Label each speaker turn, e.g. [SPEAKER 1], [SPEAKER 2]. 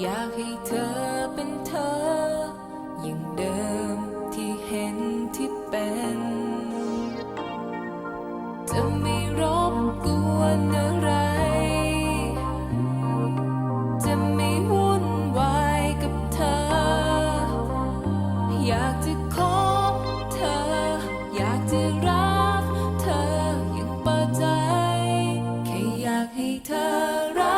[SPEAKER 1] อยากให้เธอเป็นเธอ อย่างเดิมที่เห็นที่เป็น จะไม่รบกวนอะไร จะไม่วุ่นวายกับเธอ อยากจะคบเธอ อยากจะรักเธออย่างเปิดใจ แค่อยากให้เธอรัก